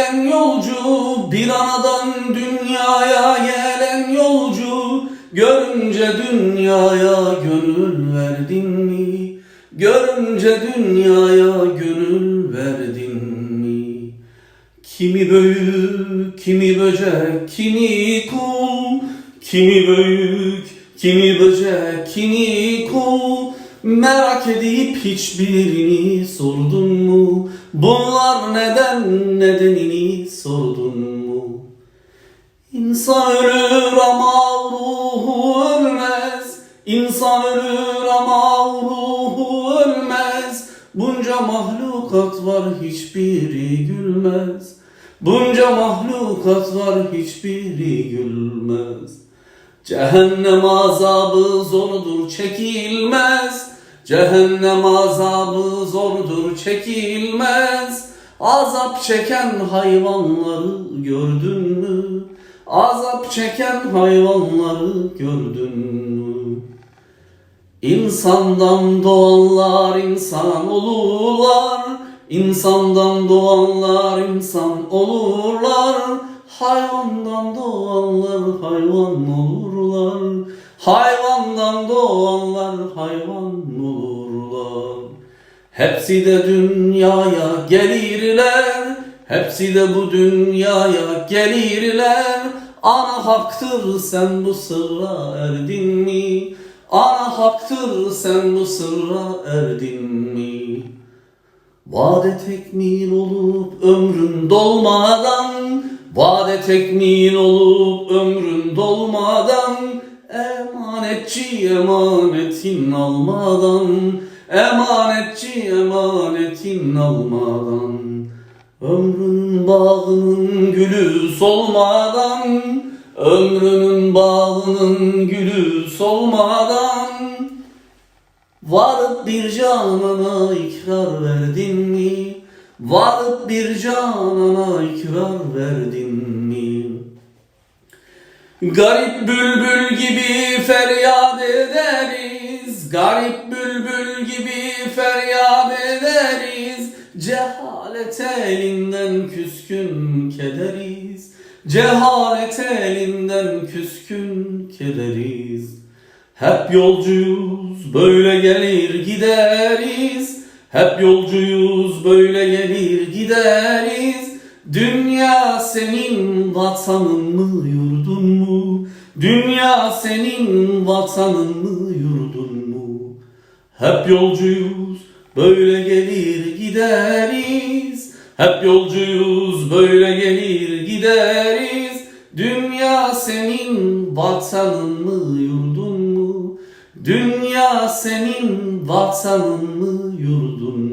gelen yolcu Bir anadan dünyaya gelen yolcu Görünce dünyaya gönül verdin mi? Görünce dünyaya gönül verdin mi? Kimi büyük, kimi böcek, kimi kul Kimi büyük, kimi böcek, kimi kul Merak edip hiçbirini sordun mu? Bunlar neden nedenini sordun mu? İnsan ölür ama ruhu ölmez İnsan ölür ama ruhu ölmez Bunca mahlukat var hiçbiri gülmez Bunca mahlukat var hiçbiri gülmez Cehennem azabı zordur çekilmez. Cehennem azabı zordur çekilmez. Azap çeken hayvanları gördün mü? Azap çeken hayvanları gördün mü? İnsandan doğanlar insan olurlar. İnsandan doğanlar insan olurlar. Hayvandan doğanlar hayvan olurlar Hayvandan doğanlar hayvan olurlar Hepsi de dünyaya gelirler Hepsi de bu dünyaya gelirler Ana haktır sen bu sırra erdin mi? Ana haktır sen bu sırra erdin mi? Vade tekmil olup ömrün dolmadan Vade tekmil olup ömrün dolmadan Emanetçi emanetin almadan Emanetçi emanetin almadan Ömrünün bağının gülü solmadan Ömrünün bağının gülü solmadan Varıp bir canana ikrar verdin mi? Varıp bir canana ikrar verdin mi? Garip bülbül gibi feryat ederiz. Garip bülbül gibi feryat ederiz. Cehalet elinden küskün kederiz. Cehalet elinden küskün kederiz. Hep yolcuyuz böyle gelir gideriz. Hep yolcuyuz böyle gelir gideriz Dünya senin vatanın mı yurdun mu? Dünya senin vatanın mı yurdun mu? Hep yolcuyuz böyle gelir gideriz Hep yolcuyuz böyle gelir gideriz Dünya senin vatanın mı yurdun mu? Dünya senin vatanın mı yurdun mu?